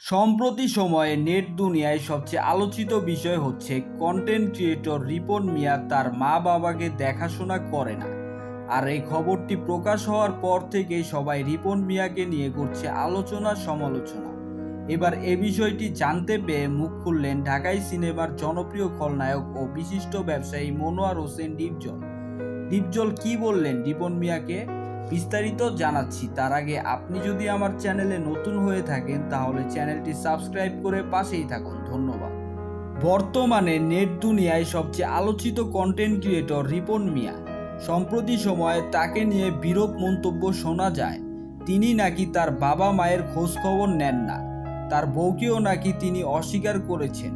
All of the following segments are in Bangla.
সম্প্রতি সময়ে নেট দুনিয়ায় সবচেয়ে আলোচিত বিষয় হচ্ছে কন্টেন্ট ক্রিয়েটর রিপন মিয়া তার মা বাবাকে দেখাশোনা করে না। আর এই খবরটি প্রকাশ হওয়ার পর থেকেই সবাই রিপন মিয়াকে নিয়ে করছে আলোচনা সমালোচনা। এবার এ বিষয়টি জানতে পেয়ে মুখ খুললেন ঢাকাই সিনেমার জনপ্রিয় খলনায়ক ও বিশিষ্ট ব্যবসায়ী মনোয়ার হোসেন ডিপজল। ডিপজল কি বললেন রিপন মিয়াকে? বিস্তারিত জানাচ্ছি। তার আগে আপনি যদি আমার চ্যানেলে নতুন হয়ে থাকেন, তাহলে চ্যানেলটি সাবস্ক্রাইব করে পাশেই থাকুন। ধন্যবাদ। বর্তমানে নেট দুনিয়ায় সবচেয়ে আলোচিত কন্টেন্ট ক্রিয়েটর রিপন মিয়া। সম্প্রতি সময়ে তাকে নিয়ে বিরূপ মন্তব্য শোনা যায়। তিনি নাকি তার বাবা মায়ের খোঁজ খবর নেন না। তার বউকেও নাকি তিনি অস্বীকার করেছেন।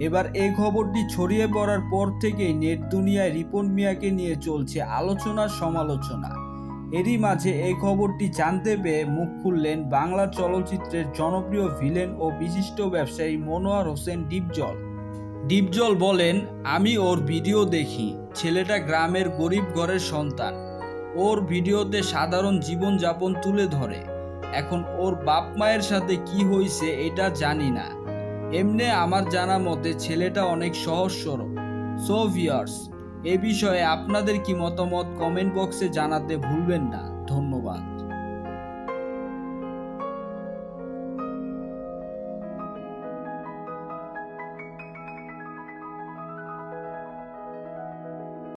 এবার এই খবরটি ছড়িয়ে পড়ার পর থেকেই নেট দুনিয়ায় রিপন মিয়াকে নিয়ে চলছে আলোচনা সমালোচনা এরই মাঝে এই খবরটি জানতে পেয়ে মুখ খুললেন বাংলা চলচ্চিত্রের জনপ্রিয় ভিলেন ও বিশিষ্ট ব্যবসায়ী মনোয়ার হোসেন ডিপজল। ডিপজল বলেন, আমি ওর ভিডিও দেখি। ছেলেটা গ্রামের গরিব ঘরের সন্তান। ওর ভিডিওতে সাধারণ জীবনযাপন তুলে ধরে। এখন ওর বাপ মায়ের সাথে কি হয়েছে এটা জানি না। এমনি আমার জানা মতে ছেলেটা অনেক সহজ সরল সো ভিয়ার্স এ বিষয়ে আপনাদের কি মতামত কমেন্ট বক্সে জানাতে ভুলবেন না। ধন্যবাদ।